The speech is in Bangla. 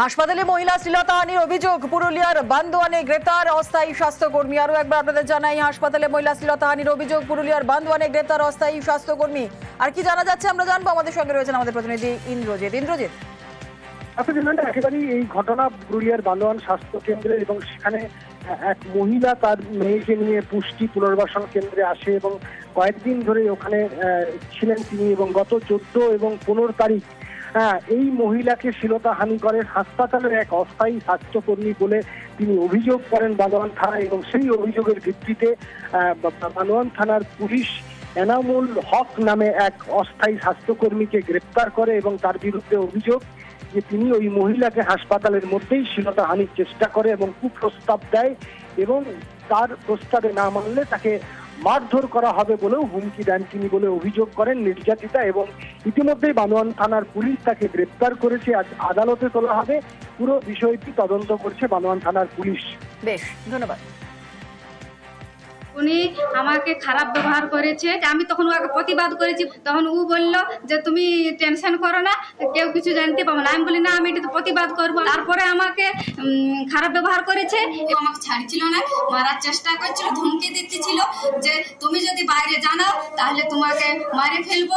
হাসপাতালে মহিলা শ্লীলতাহানির অভিযোগ। পুরুলিয়ার বান্দোয়ানে গ্রেপ্তার অস্থায়ী স্বাস্থ্যকর্মী। আরও একবার আপনাদের জানাই, হাসপাতালে মহিলা শ্লীলতাহানির অভিযোগ, পুরুলিয়ার বান্দোয়ানে গ্রেপ্তার অস্থায়ী স্বাস্থ্যকর্মী। আর কি জানা যাচ্ছে, আমরা জানব। আমাদের সঙ্গে রয়েছেন আমাদের প্রতিনিধি ইন্দ্রজিৎ। ইন্দ্রজিৎ। আসলে একেবারেই এই ঘটনা পুরুলিয়ার বান্দোয়ান স্বাস্থ্য কেন্দ্রে এবং সেখানে এক মহিলা তার মেয়েকে নিয়ে পুষ্টি পুনর্বাসন কেন্দ্রে আসে এবং কয়েকদিন ধরে ওখানে ছিলেন তিনি এবং গত চোদ্দ এবং পনেরো তারিখ হ্যাঁ, এই মহিলাকে শ্লীলতাহানি করে হাসপাতালের এক অস্থায়ী স্বাস্থ্যকর্মী বলে তিনি অভিযোগ করেন বান্দোয়ান থানায় এবং সেই অভিযোগের ভিত্তিতে আহ, বা- বা- বান্দোয়ান থানার পুলিশ এনামুল হক নামে এক অস্থায়ী স্বাস্থ্যকর্মীকে গ্রেপ্তার করে এবং তার বিরুদ্ধে অভিযোগ যে তিনি ওই মহিলাকে হাসপাতালের মধ্যেই শ্লীলতাহানির চেষ্টা করে এবং কুপ্রস্তাব দেয় এবং তার প্রস্তাবে না মানলে তাকে মারধর করা হবে বলেও হুমকি দেন তিনি বলে অভিযোগ করেন নির্যাতিতা এবং ইতিমধ্যেই বানোয়ান থানার পুলিশ তাকে গ্রেপ্তার করেছে। আজ আদালতে তোলা হবে পুরো বিষয়টি। তদন্ত করছে বানোয়ান থানার পুলিশ। বেশ, ধন্যবাদ। উনি আমাকে খারাপ ব্যবহার করেছে। আমি তখন ওকে প্রতিবাদ করেছি। তখন ও বলল যে, তুমি টেনশন করো না, কেউ কিছু জানতে পাবো না। আমি বলি, না, আমি এটা তো প্রতিবাদ করব তারপরে আমাকে খারাপ ব্যবহার করেছে। এবং আমাকে ছাড়ছিল না, মারার চেষ্টা করছিল, ধমকি দিতেছিল যে, তুমি যদি বাইরে জানাও, তাহলে তোমাকে মারে ফেলব।